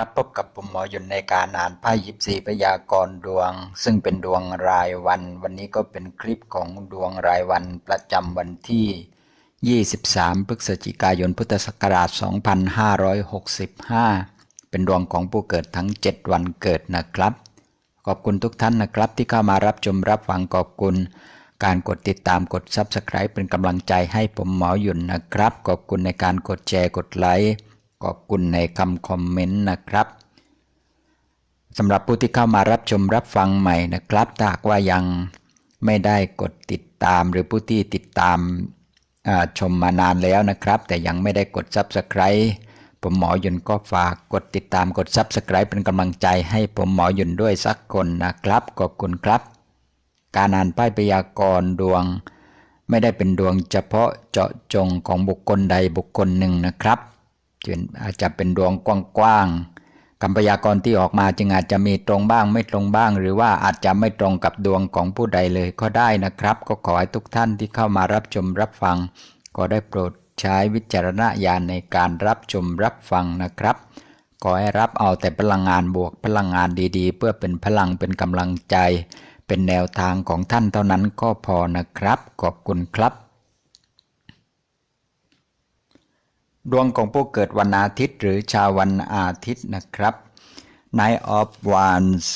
ครับพบกับผมหมอหยุนในการอ่านไพ่ยิบสีพยากรณ์ดวง ซึ่งเป็นดวงรายวัน วันนี้ก็เป็นคลิปของดวงรายวันประจำวันที่ 23 พฤศจิกายนพุทธศักราช 2565 เป็นดวงของผู้เกิดทั้ง 7 วันเกิดนะครับ ขอบคุณทุกท่านนะครับที่เข้ามารับชมรับฟังขอบคุณ การกดติดตามกด Subscribe เป็นกำลังใจให้ผมหมอหยุ่นนะครับ ขอบคุณในการกดแชร์กดไลค์ ขอบคุณในคำคอมเมนต์นะครับสำหรับผู้ที่เข้ามารับชมรับฟังใหม่นะครับถ้าหากว่ายังไม่ได้กดติดตามหรือผู้ที่ติดตามชมมานานแล้วนะครับ แต่ยังไม่ได้กด Subscribe ผมหมอหยุนก็ฝากกดติดตามกด Subscribe เป็นกำลังใจให้ผมหมอหยุนด้วยสักคนนะครับ ขอบคุณครับ การอ่านป้ายพยากรณ์ดวง ไม่ได้เป็นดวงเฉพาะเจาะจงของบุคคลใดบุคคลหนึ่งนะครับ จึงอาจจะเป็นดวงกว้างๆคำพยากรณ์ที่ออกมาจึงอาจจะมีตรงบ้างไม่ตรงบ้าง หรือว่าอาจจะไม่ตรงกับดวงของผู้ใดเลยก็ได้นะครับ ก็ขอให้ทุกท่านที่เข้ามารับชมรับฟัง ก็ได้โปรดใช้วิจารณญาณในการรับชมรับฟังนะครับขอให้รับเอาแต่พลังงานบวกพลังงานดีๆ เพื่อเป็นพลังเป็นกำลังใจ เป็นแนวทางของท่านเท่านั้นก็พอนะครับ ขอบคุณครับ ดวงของผู้เกิดวันอาทิตย์ หรือชาววันอาทิตย์นะครับ Night of Wands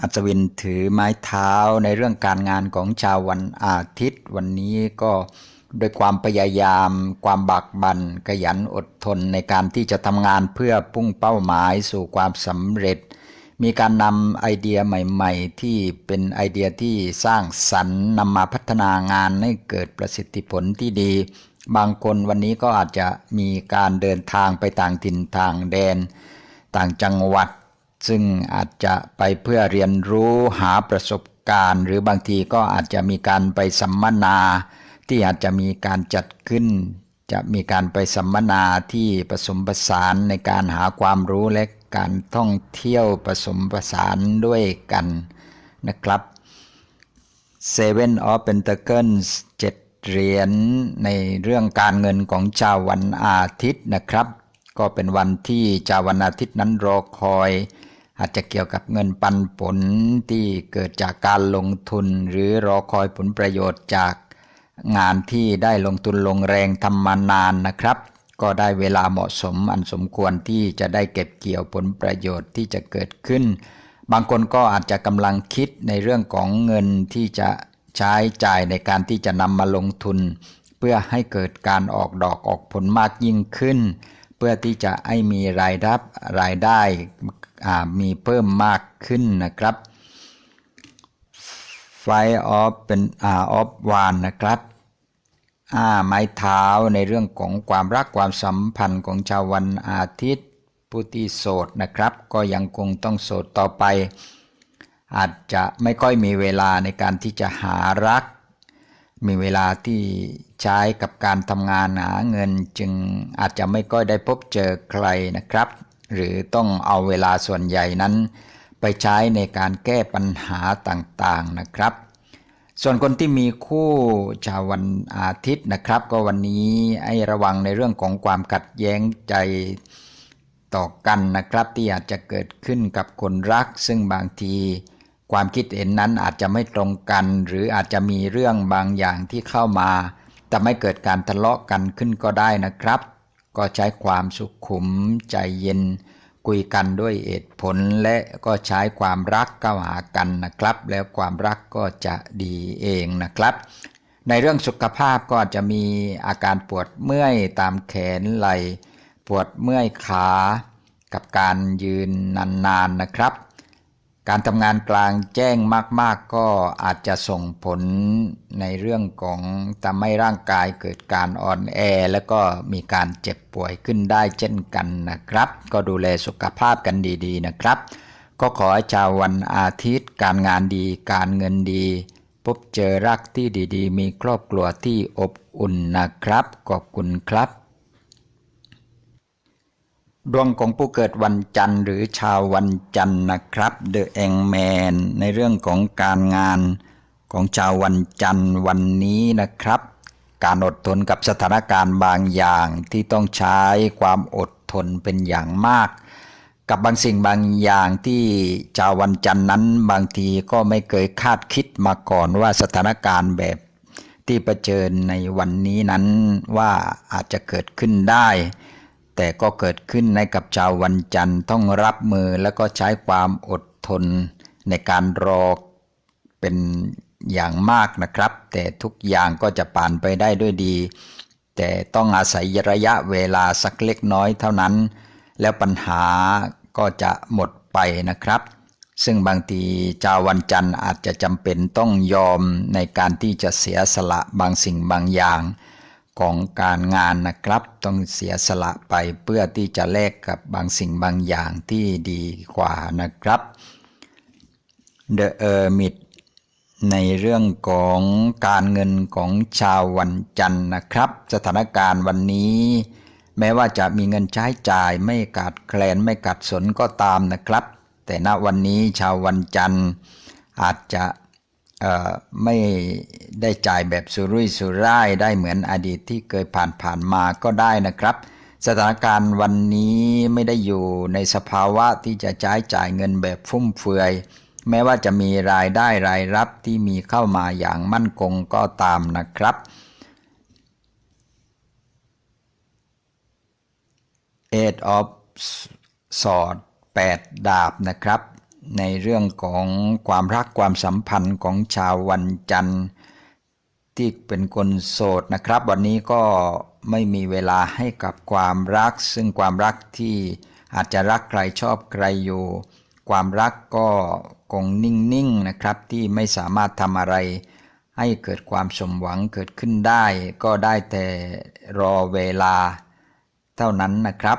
อัศวินถือไม้เท้าในเรื่องการงานของชาววันอาทิตย์ วันนี้ก็โดยความพยายาม ความบักบันขยันอดทนในการที่จะทำงานเพื่อพุ่งเป้าหมายสู่ความสำเร็จ มีการนำไอเดียใหม่ๆ ที่เป็นไอเดียที่สร้างสรรค์นำมาพัฒนางานให้เกิดประสิทธิผลที่ดี บางคนวันนี้ก็อาจจะมีการเดินทางไปต่างถิ่นต่างแดน ต่างจังหวัด ซึ่งอาจจะไปเพื่อเรียนรู้หาประสบการณ์ หรือบางทีก็อาจจะมีการไปสัมมนา ที่อาจจะมีการจัดขึ้น จะมีการไปสัมมนาที่ผสมผสานในการหาความรู้และการท่องเที่ยวผสมผสานด้วยกันนะครับ Seven of Pentacles เจ็ด เหรียญในเรื่องการเงินของชาววันอาทิตย์นะครับ ก็เป็นวันที่ชาววันอาทิตย์นั้นรอคอย อาจจะเกี่ยวกับเงินปันผลที่เกิดจากการลงทุน หรือรอคอยผลประโยชน์จากงานที่ได้ลงทุนลงแรงทำมานานนะครับ ก็ได้เวลาเหมาะสมอันสมควรที่จะได้เก็บเกี่ยวผลประโยชน์ที่จะเกิดขึ้น บางคนก็อาจจะกำลังคิดในเรื่องของเงินที่จะ ใช้จ่ายในการที่จะนำมาลงทุน เพื่อให้เกิดการออกดอกออกผลมากยิ่งขึ้น เพื่อที่จะให้มีรายรับรายได้มีเพิ่มมากขึ้นนะครับไฟออฟเป็นอ่าออฟวานนะครับอ่าไม้เท้าในเรื่องของความรักความสัมพันธ์ของชาววันอาทิตย์ผู้ที่โสดนะครับ ก็ยังคงต้องโสดต่อไป อาจจะไม่ค่อยมีเวลาในการที่จะหารัก มีเวลาที่ใช้กับการทำงานหาเงินจึงอาจจะไม่ค่อยได้พบเจอใครนะครับ หรือต้องเอาเวลาส่วนใหญ่นั้น ไปใช้ในการแก้ปัญหาต่างๆนะครับ ส่วนคนที่มีคู่ชาววันอาทิตย์นะครับ ก็วันนี้ให้ระวังในเรื่องของความขัดแย้งใจต่อกันนะครับที่อาจจะเกิดขึ้นกับคนรัก ซึ่งบางที ความคิดเห็นนั้นอาจจะไม่ตรงกัน หรืออาจจะมีเรื่องบางอย่างที่เข้ามาทำให้เกิดการทะเลาะกันขึ้นก็ได้นะครับ ก็ใช้ความสุขุมใจเย็น คุยกันด้วยเหตุผลและก็ใช้ความรักเข้าหากันนะครับ แล้วความรักก็จะดีเองนะครับ ในเรื่องสุขภาพก็อาจจะมีอาการปวดเมื่อยตามแขนไหล่ปวดเมื่อยขา กับการยืนนานๆนะครับ การทำงานกลางแจ้งมาก ๆ ก็อาจจะส่งผลในเรื่องของทำให้ร่างกายเกิดการอ่อนแอ แล้วก็มีการเจ็บป่วยขึ้นได้เช่นกันนะครับ ก็ดูแลสุขภาพกันดีๆนะครับ ก็ขอให้ชาววันอาทิตย์ การงานดีการเงินดี พบเจอรักที่ดีๆ มีครอบครัวที่อบอุ่นนะครับ ขอบคุณครับ ดวงของผู้เกิดวันจันทร์หรือชาววันจันทร์นะครับ The e n g m a n ในเรื่องของการงานของชาววันจันทร์วันนี้นะครับ การอดทนกับสถานการณ์บางอย่างที่ต้องใช้ความอดทนเป็นอย่างมาก กับบางสิ่งบางอย่างที่ชาววันจันทร์นั้นบางทีก็ไม่เคยคาดคิดมาก่อนว่าสถานการณ์แบบที่เผชิญในวันนี้นั้นว่าอาจจะเกิดขึ้นได้ แต่ก็เกิดขึ้นในกับชาววันจันทร์ต้องรับมือแล้วก็ใช้ความอดทนในการรอเป็นอย่างมากนะครับ แต่ทุกอย่างก็จะผ่านไปได้ด้วยดี แต่ต้องอาศัยระยะเวลาสักเล็กน้อยเท่านั้น แล้วปัญหาก็จะหมดไปนะครับ ซึ่งบางทีชาววันจันทร์อาจจะจำเป็นต้องยอมในการที่จะเสียสละบางสิ่งบางอย่าง ของการงานนะครับ ต้องเสียสละไปเพื่อที่จะแลกกับบางสิ่งบางอย่างที่ดีกว่านะครับ The Hermit ในเรื่องของการเงินของชาววันจันทร์นะครับ สถานการณ์วันนี้ แม้ว่าจะมีเงินใช้จ่ายไม่ขาดแคลนไม่ขาดสนก็ตามนะครับ แต่ณวันนี้ชาววันจันทร์อาจจะ ไม่ได้จ่ายแบบสุรุ่ยสุร่ายได้เหมือนอดีตที่เคยผ่านผ่านๆมาก็ได้นะครับ สถานการณ์วันนี้ไม่ได้อยู่ในสภาวะที่จะใช้จ่ายเงินแบบฟุ่มเฟือย แม้ว่าจะมีรายได้รายรับที่มีเข้ามาอย่างมั่นคงก็ตามนะครับ Eight of Swords 8ดาบนะครับ ในเรื่องของความรักความสัมพันธ์ของชาววันจันทร์ที่เป็นคนโสดนะครับ วันนี้ก็ไม่มีเวลาให้กับความรัก ซึ่งความรักที่อาจจะรักใครชอบใครอยู่ ความรักก็คงนิ่งๆนะครับที่ไม่สามารถทำอะไร ให้เกิดความสมหวังเกิดขึ้นได้ ก็ได้แต่รอเวลา เท่านั้นนะครับ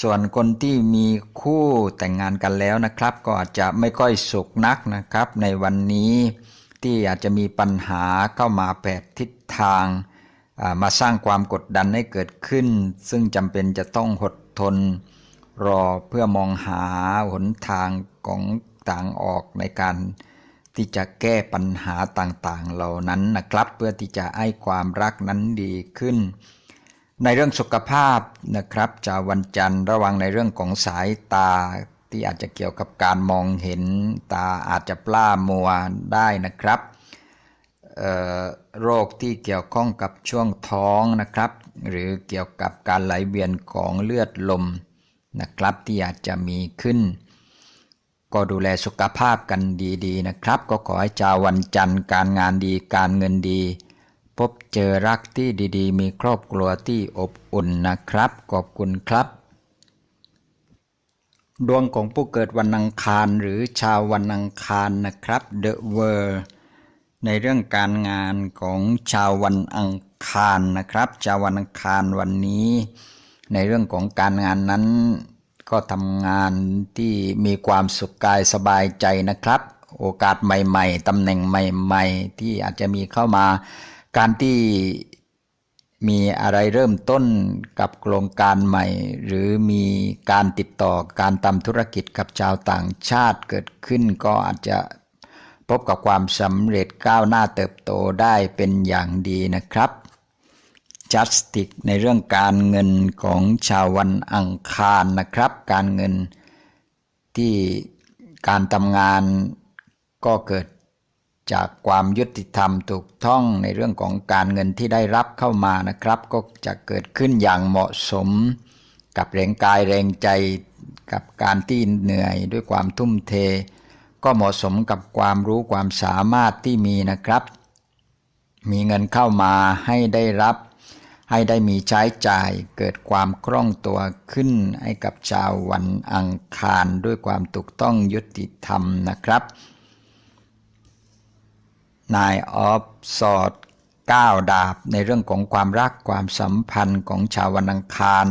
ส่วนคนที่มีคู่แต่งงานกันแล้วนะครับ ก็อาจจะไม่ค่อยสุขนักนะครับ ในวันนี้ที่อาจจะมีปัญหาเข้ามาแปดทิศทางมาสร้างความกดดันให้เกิดขึ้น ซึ่งจำเป็นจะต้องอดทน รอเพื่อมองหาหนทางของต่างออกในการที่จะแก้ปัญหาต่างๆ เหล่านั้นนะครับ เพื่อที่จะให้ความรักนั้นดีขึ้น ในเรื่องสุขภาพนะครับจะวันจันทร์ระวังในเรื่องของสายตาที่อาจจะเกี่ยวกับการมองเห็นตาอาจจะปล้ามัวได้นะครับโรคที่เกี่ยวข้องกับช่วงท้องนะครับ หรือเกี่ยวกับการไหลเวียนของเลือดลมนะครับที่อาจจะมีขึ้น ก็ดูแลสุขภาพกันดีๆนะครับ ก็ขอให้ชาววันจันทร์การงานดีการเงินดี พบเจอรักที่ดีๆ มีครอบครัวที่อบอุ่นนะครับ ขอบคุณครับ ดวงของผู้เกิดวันอังคารหรือชาววันอังคารนะครับ The World ในเรื่องการงานของชาววันอังคารนะครับ ชาววันอังคารวันนี้ ในเรื่องของการงานนั้น ก็ทำงานที่มีความสุขกายสบายใจนะครับ โอกาสใหม่ ๆตำแหน่งใหม่ ๆ ที่อาจจะมีเข้ามา การที่มีอะไรเริ่มต้นกับโครงการใหม่ หรือมีการติดต่อการทำธุรกิจกับชาวต่างชาติเกิดขึ้นก็อาจจะพบกับความสำเร็จก้าวหน้าเติบโตได้เป็นอย่างดีนะครับ justice ในเรื่องการเงินของชาววันอังคารนะครับ การเงินที่การทำงานก็เกิด จากความยุติธรรมถูกต้องในเรื่องของการเงินที่ได้รับเข้ามานะครับ ก็จะเกิดขึ้นอย่างเหมาะสม กับแรงกายแรงใจกับการที่เหนื่อยด้วยความทุ่มเท ก็เหมาะสมกับความรู้ความสามารถที่มีนะครับ มีเงินเข้ามาให้ได้รับ ให้ได้มีใช้จ่ายเกิดความคล่องตัวขึ้นให้กับชาววันอังคารด้วยความถูกต้องยุติธรรมนะครับ นายออฟสอดก้าวดาบในเรื่องของความรักความสัมพันธ์ของชาววันอังคาร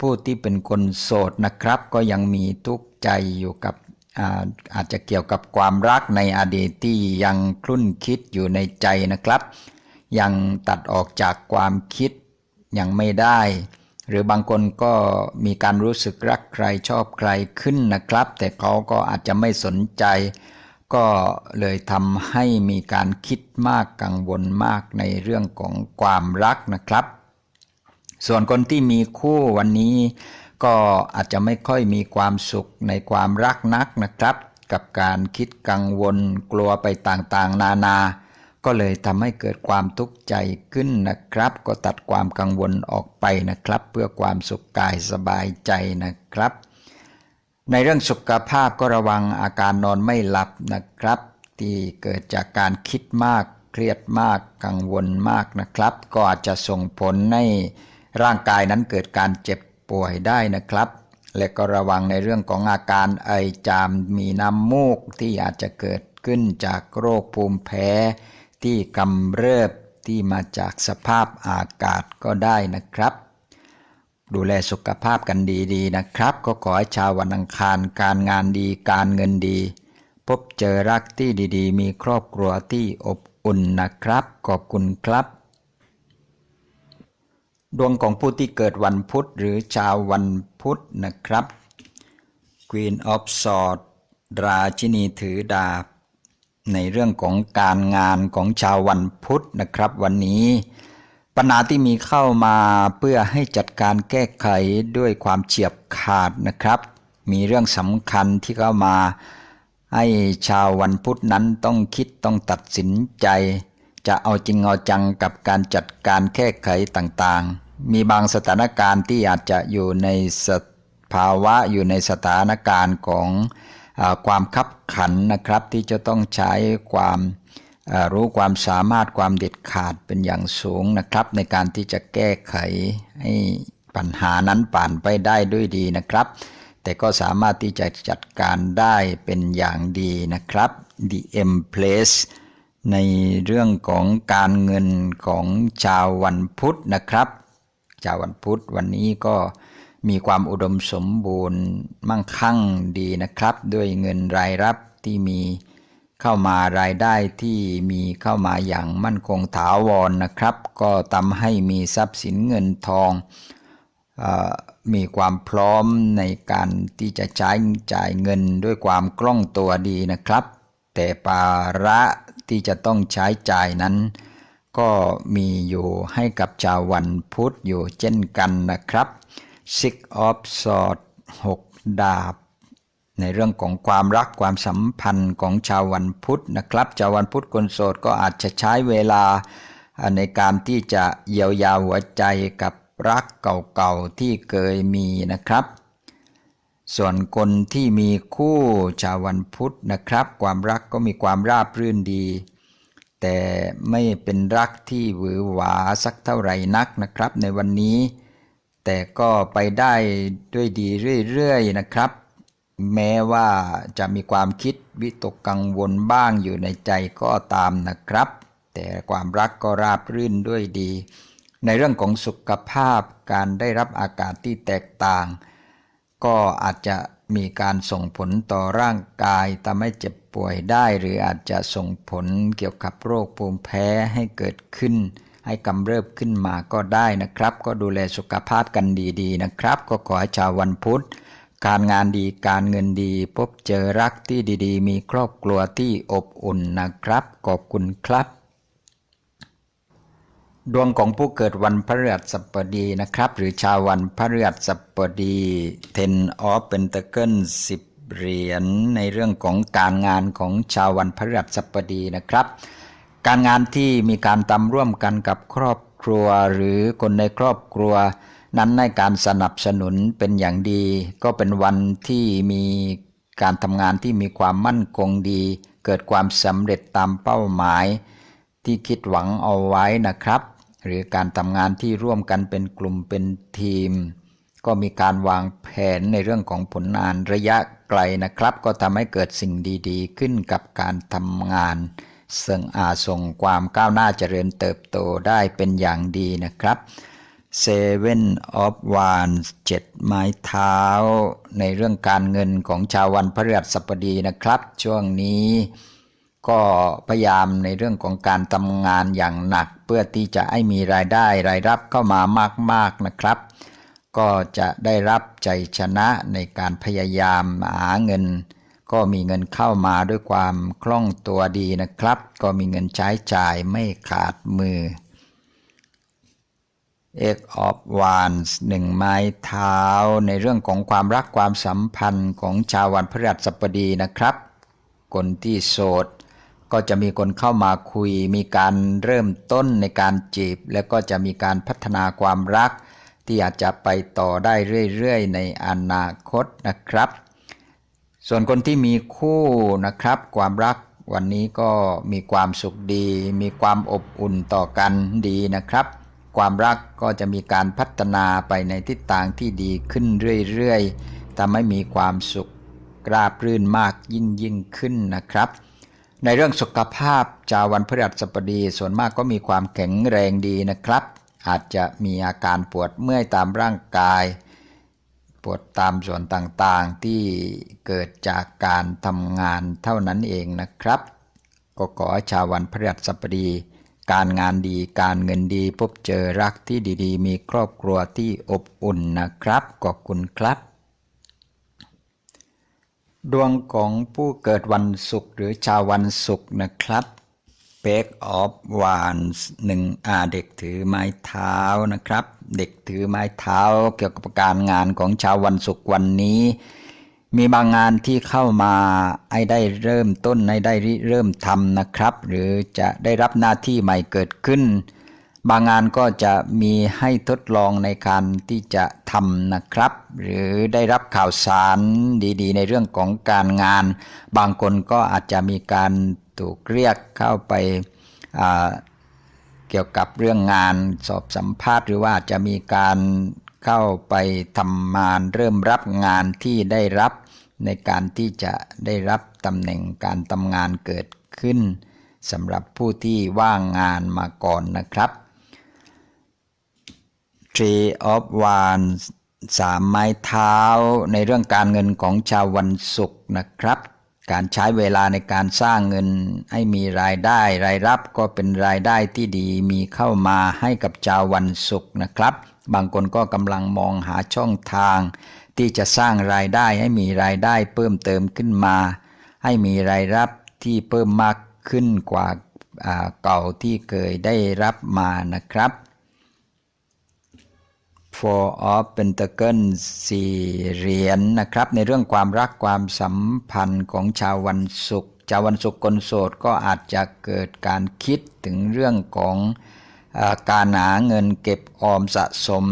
ผู้ที่เป็นคนโสดนะครับ ก็ยังมีทุกข์ใจอยู่กับอาอาจจะเกี่ยวกับความรักในอดีตที่ยังคลุ่นคิดอยู่ในใจนะครับ ยังตัดออกจากความคิดยังไม่ได้ หรือบางคนก็มีการรู้สึกรักใครชอบใครขึ้นนะครับ แต่เขาก็อาจจะไม่สนใจ ก็เลยทำให้มีการคิดมากกังวลมากในเรื่องของความรักนะครับ ส่วนคนที่มีคู่วันนี้ก็อาจจะไม่ค่อยมีความสุขในความรักนักนะครับ กับการคิดกังวลกลัวไปต่างๆ นานา ก็เลยทำให้เกิดความทุกข์ใจขึ้นนะครับ ก็ตัดความกังวลออกไปนะครับ เพื่อความสุขกายสบายใจนะครับ ในเรื่องสุขภาพก็ระวังอาการนอนไม่หลับนะครับ ที่เกิดจากการคิดมากเครียดมากกังวลมากนะครับ ก็อาจจะส่งผลให้ร่างกายนั้นเกิดการเจ็บป่วยได้นะครับ และก็ระวังในเรื่องของอาการไอจามมีน้ำมูกที่อาจจะเกิดขึ้นจากโรคภูมิแพ้ ที่กำเริบที่มาจากสภาพอากาศก็ได้นะครับ ดูแลสุขภาพกันดีๆนะครับ ก็ขอให้ชาววันอังคารการงานดีการเงินดี พบเจอรักที่ดีๆ มีครอบครัวที่อบอุ่นนะครับ ขอบคุณครับ ดวงของผู้ที่เกิดวันพุธหรือชาววันพุธนะครับ Queen of Swords ราชินีถือดาบ ในเรื่องของการงานของชาววันพุธนะครับ วันนี้ ปัญหาที่มีเข้ามาเพื่อให้จัดการแก้ไขด้วยความเฉียบขาดนะครับ มีเรื่องสำคัญที่เข้ามาให้ชาววันพุธนั้นต้องคิดต้องตัดสินใจ จะเอาจริงเอาจังกับการจัดการแก้ไขต่างๆ มีบางสถานการณ์ที่อาจจะอยู่ในสภาวะอยู่ในสถานการณ์ของอความคับขันนะครับ ที่จะต้องใช้ความ รู้ความสามารถความเด็ดขาดเป็นอย่างสูงนะครับ ในการที่จะแก้ไขให้ปัญหานั้นผ่านไปได้ด้วยดีนะครับ แต่ก็สามารถที่จะจัดการได้เป็นอย่างดีนะครับ DM Place ในเรื่องของการเงินของชาววันพุธนะครับชาววันพุธวันนี้ก็มีความอุดมสมบูรณ์มั่งคั่งดีนะครับ ด้วยเงินรายรับที่มี เข้ามารายได้ที่มีเข้ามาอย่างมั่นคงถาวรนะครับ ก็ทำให้มีทรัพย์สินเงินทองออมีความพร้อมในการที่จะใช้จ่ายเงินด้วยความคล่องตัวดีนะครับ แต่ภาระที่จะต้องใช้จ่ายนั้น ก็มีอยู่ให้กับชาววันพุธอยู่เช่นกันนะครับ Six of Swords 6 ดาบ ในเรื่องของความรักความสัมพันธ์ของชาววันพุธนะครับชาววันพุธคนโสดก็อาจจะใช้เวลาในการที่จะเยียวยาหัวใจกับรักเก่าๆที่เคยมีนะครับ ส่วนคนที่มีคู่ชาววันพุธนะครับ ความรักก็มีความราบรื่นดี แต่ไม่เป็นรักที่หวือหวาสักเท่าไหร่นักนะครับ ในวันนี้ แต่ก็ไปได้ด้วยดีเรื่อยๆนะครับ แม้ว่าจะมีความคิดวิตกกังวลบ้างอยู่ในใจก็ตามนะครับ แต่ความรักก็ราบรื่นด้วยดี ในเรื่องของสุขภาพการได้รับอากาศที่แตกต่าง ก็อาจจะมีการส่งผลต่อร่างกายทำให้เจ็บป่วยได้ หรืออาจจะส่งผลเกี่ยวกับโรคภูมิแพ้ให้เกิดขึ้น ให้กำเริบขึ้นมาก็ได้นะครับ ก็ดูแลสุขภาพกันดีๆนะครับ ก็ขอให้ชาววันพุธ การงานดีการเงินดีพบเจอรักที่ดีๆ มีครอบครัวที่อบอุ่นนะครับ ขอบคุณครับ ดวงของผู้เกิดวันพฤหัสบดีนะครับ หรือชาววันพฤหัสบดี Ten of Pentacles 10 เหรียญในเรื่องของการงานของชาววันพฤหัสบดีนะครับ การงานที่มีการทำร่วมกันกับครอบครัวหรือคนในครอบครัว นั้นในการสนับสนุนเป็นอย่างดี ก็เป็นวันที่มีการทำงานที่มีความมั่นคงดี เกิดความสำเร็จตามเป้าหมาย ที่คิดหวังเอาไว้นะครับ หรือการทำงานที่ร่วมกันเป็นกลุ่มเป็นทีม ก็มีการวางแผนในเรื่องของผลงานระยะไกลนะครับ ก็ทำให้เกิดสิ่งดีๆ ขึ้นกับการทำงานซึ่งอาจส่งความก้าวหน้าเจริญเติบโตได้เป็นอย่างดีนะครับ Seven of Wands เจ็ดไม้เท้า ในเรื่องการเงินของชาววันพฤหัสบดีนะครับ ช่วงนี้ก็พยายามในเรื่องของการทำงานอย่างหนัก เพื่อที่จะให้มีรายได้รายรับเข้ามามาก ๆนะครับ ก็จะได้รับใจชนะในการพยายามหาเงิน ก็มีเงินเข้ามาด้วยความคล่องตัวดีนะครับ ก็มีเงินใช้จ่ายไม่ขาดมือ Eight of Wands หนึ่งไม้เท้า ในเรื่องของความรักความสัมพันธ์ของชาววันพฤหัสบดีนะครับ คนที่โสด ก็จะมีคนเข้ามาคุย มีการเริ่มต้นในการจีบ แล้วก็จะมีการพัฒนาความรัก ที่อาจจะไปต่อได้เรื่อยๆ ในอนาคตนะครับ ส่วนคนที่มีคู่นะครับ ความรักวันนี้ก็มีความสุขดี มีความอบอุ่นต่อกันดีนะครับ ความรักก็จะมีการพัฒนาไปในทิศทางที่ดีขึ้นเรื่อยๆทำให้มีความสุขราบรื่นมากยิ่งยิ่งขึ้นนะครับ ในเรื่องสุขภาพชาววันพฤหัสบดีส่วนมากก็มีความแข็งแรงดีนะครับ อาจจะมีอาการปวดเมื่อยตามร่างกาย ปวดตามส่วนต่างๆที่เกิดจากการทำงานเท่านั้นเองนะครับ ก็ขอชาววันพฤหัสบดี การงานดีการเงินดีพบเจอรักที่ดีๆ มีครอบครัวที่อบอุ่นนะครับ ขอบคุณครับ ดวงของผู้เกิดวันศุกร์หรือชาววันศุกร์นะครับ b a k of Wands หนึ่งอาเด็กถือไม้เท้านะครับ เด็กถือไม้เท้าเกี่ยวกับการงานของชาววันศุกร์วันนี้ มีบางงานที่เข้ามาให้ได้เริ่มต้นให้ได้เริ่มทำนะครับ หรือจะได้รับหน้าที่ใหม่เกิดขึ้น บางงานก็จะมีให้ทดลองในการที่จะทำนะครับ หรือได้รับข่าวสารดีๆ ในเรื่องของการงาน บางคนก็อาจจะมีการถูกเรียกเข้าไปเกี่ยวกับเรื่องงานสอบสัมภาษณ์ หรือว่าจะมีการเข้าไปทำงานเริ่มรับงานที่ได้รับ ในการที่จะได้รับตำแหน่งการทำงานเกิดขึ้นสำหรับผู้ที่ว่างงานมาก่อนนะครับ Tree of Wands สามไม้เท้าในเรื่องการเงินของชาววันศุกร์นะครับ การใช้เวลาในการสร้างเงินให้มีรายได้ รายรับก็เป็นรายได้ที่ดีมีเข้ามาให้กับชาววันศุกร์นะครับ บางคนก็กำลังมองหาช่องทาง ที่จะสร้างรายได้ให้มีรายได้เพิ่มเติมขึ้นมา ให้มีรายรับที่เพิ่มมากขึ้นกว่าเก่าที่เคยได้รับมานะครับ Four of Pentacles สี่เหรียญนนะครับ ในเรื่องความรักความสัมพันธ์ของชาววันศุกร์ชาววันศุกร์คนโสดก็อาจจะเกิดการคิดถึงเรื่องของอการหาเงินเก็บออมสะสม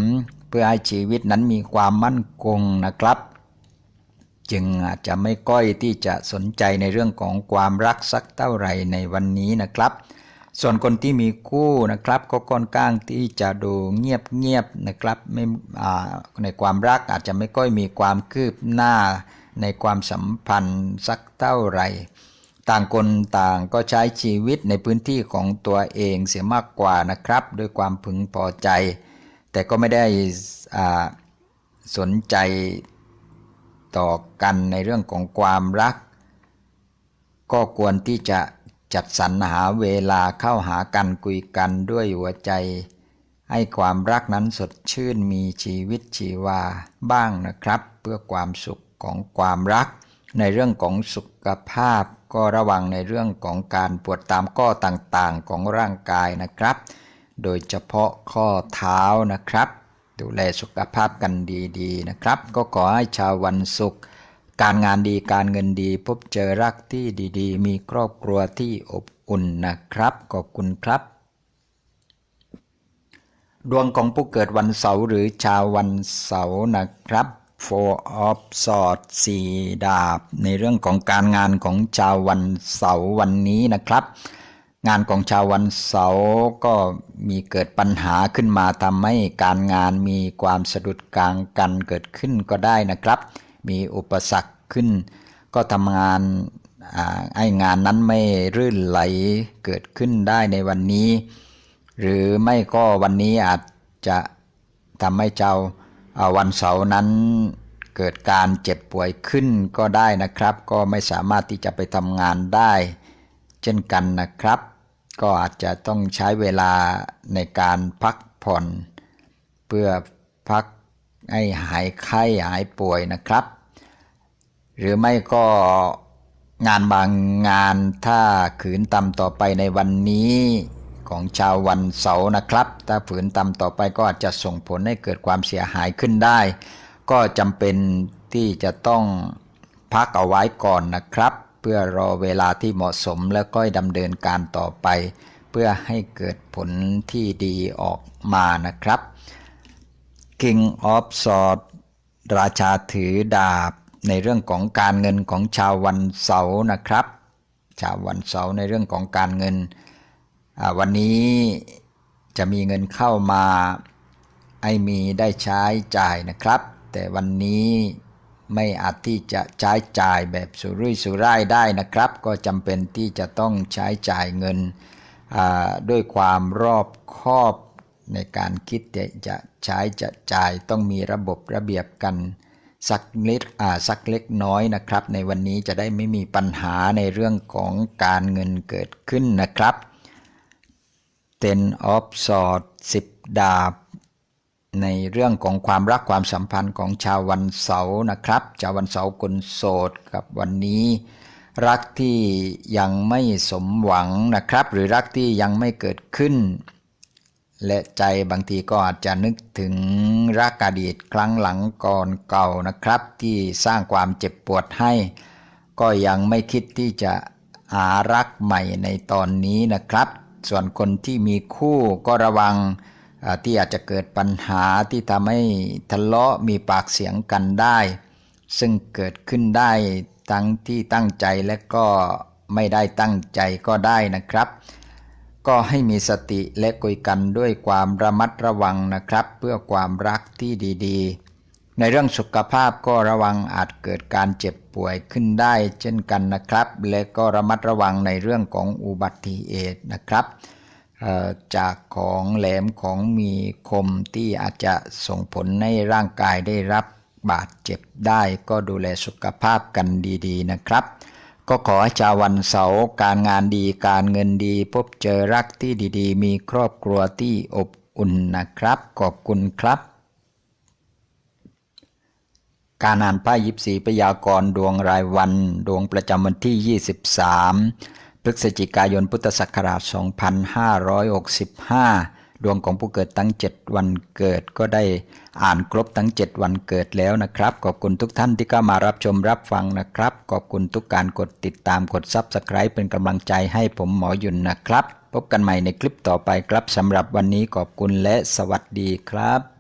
พื่อให้ชีวิตนั้นมีความมั่นคงนะครับ จึงอาจจะไม่ก้อยที่จะสนใจในเรื่องของความรักสักเท่าไหร่ในวันนี้นะครับ ส่วนคนที่มีคู่นะครับ ก็ค่อนข้างที่จะดูเงียบๆนะครับไม่ในความรักอาจจะไม่ค่อยมีความคืบหน้าในความสัมพันธ์สักเท่าไหร่ต่างคนต่างก็ใช้ชีวิตในพื้นที่ของตัวเองเสียมากกว่านะครับ ด้วยความพึงพอใจ แต่ก็ไม่ได้สนใจต่อกันในเรื่องของความรัก ก็ควรที่จะจัดสรรหาเวลาเข้าหากันคุยกันด้วยหัวใจ ให้ความรักนั้นสดชื่นมีชีวิตชีวาบ้างนะครับ เพื่อความสุขของความรัก ในเรื่องของสุขภาพก็ระวังในเรื่องของการปวดตามข้อต่างๆของร่างกายนะครับ โดยเฉพาะข้อเท้านะครับ ดูแลสุขภาพกันดีๆนะครับ ก็ขอให้ชาววันศุกร์การงานดีการเงินดี พบเจอรักที่ดีๆ มีครอบครัวที่อบอุ่นนะครับ ขอบคุณครับ ดวงของผู้เกิดวันเสาร์หรือชาววันเสาร์นะครับ Four of Swords สี่ดาบ ในเรื่องของการงานของชาววันเสาร์วันนี้นะครับ งานของชาววันเสาร์ก็มีเกิดปัญหาขึ้นมาทำให้การงานมีความสะดุดกลางกันเกิดขึ้นก็ได้นะครับ มีอุปสรรคขึ้น ก็ทำงานไอ้งานนั้นไม่รื่นไหลเกิดขึ้นได้ในวันนี้ หรือไม่ก็วันนี้อาจจะทำให้เจ้าอ่าวันเสาร์นั้นเกิดการเจ็บป่วยขึ้นก็ได้นะครับ ก็ไม่สามารถที่จะไปทำงานได้ เช่นกันนะครับ ก็อาจจะต้องใช้เวลาในการพักผ่อน เพื่อพักให้หายไข้หายป่วยนะครับ หรือไม่ก็งานบางงานถ้าขืนตำต่อไปในวันนี้ของชาววันเสาร์นะครับ ถ้าฝืนตามต่อไปก็อาจจะส่งผลให้เกิดความเสียหายขึ้นได้ ก็จำเป็นที่จะต้องพักเอาไว้ก่อนนะครับ พื่อรอเวลาที่เหมาะสมแล้วก็ดำเนินการต่อไป เพื่อให้เกิดผลที่ดีออกมานะครับ King of Swords ราชาถือดาบในเรื่องของการเงินของชาววันเสาร์นะครับ ชาววันเสาร์ในเรื่องของการเงิน วันนี้จะมีเงินเข้ามาให้มีได้ใช้จ่ายนะครับ แต่วันนี้ ไม่อาจที่จะใช้จ่ายแบบสุรุ่ยสุร่ายได้นะครับ ก็จำเป็นที่จะต้องใช้จ่ายเงินด้วยความรอบคอบในการคิดจะจะใช้จะจ่ายต้องมีระบบระเบียบกันสักเล็กอ่าสักเล็กน้อยนะครับ ในวันนี้จะได้ไม่มีปัญหาในเรื่องของการเงินเกิดขึ้นนะครับ Ten of Swords 10 ดาบ ในเรื่องของความรักความสัมพันธ์ของชาววันเสาร์นะครับ ชาววันเสาร์คนโสดกับวันนี้ รักที่ยังไม่สมหวังนะครับ หรือรักที่ยังไม่เกิดขึ้น และใจบางทีก็อาจจะนึกถึงรักอดีตครั้งหลังก่อนเก่านะครับ ที่สร้างความเจ็บปวดให้ ก็ยังไม่คิดที่จะหารักใหม่ในตอนนี้นะครับ ส่วนคนที่มีคู่ก็ระวัง ที่อาจจะเกิดปัญหาที่ทำให้ทะเลาะมีปากเสียงกันได้ ซึ่งเกิดขึ้นได้ทั้งที่ตั้งใจและก็ไม่ได้ตั้งใจก็ได้นะครับ ก็ให้มีสติและคุยกันด้วยความระมัดระวังนะครับ เพื่อความรักที่ดีๆ ในเรื่องสุขภาพก็ระวังอาจเกิดการเจ็บป่วยขึ้นได้ เช่นกันนะครับ และก็ระมัดระวังในเรื่องของอุบัติเหตุนะครับ จากของแหลมของมีคมที่อาจจะส่งผลให้ร่างกายได้รับบาดเจ็บได้ก็ดูแลสุขภาพกันดีๆนะครับ ก็ขอให้ชาววันเสาร์การงานดีการเงินดี พบเจอรักที่ดีๆ มีครอบครัวที่อบอุ่นนะครับ ขอบคุณครับ การอ่านไพ่ยิบสีพยากรณ์ดวงรายวัน ดวงประจำวันที่ 23 พฤศจิกายนพุทธศักราช 2565 ดวงของผู้เกิดทั้ง 7 วันเกิดก็ได้อ่านครบทั้ง 7 วันเกิดแล้วนะครับ ขอบคุณทุกท่านที่เข้ามารับชมรับฟังนะครับ ขอบคุณทุกการกดติดตามกด Subscribe เป็นกำลังใจให้ผมหมอยุนนะครับ พบกันใหม่ในคลิปต่อไปครับสำหรับวันนี้ขอบคุณและสวัสดีครับ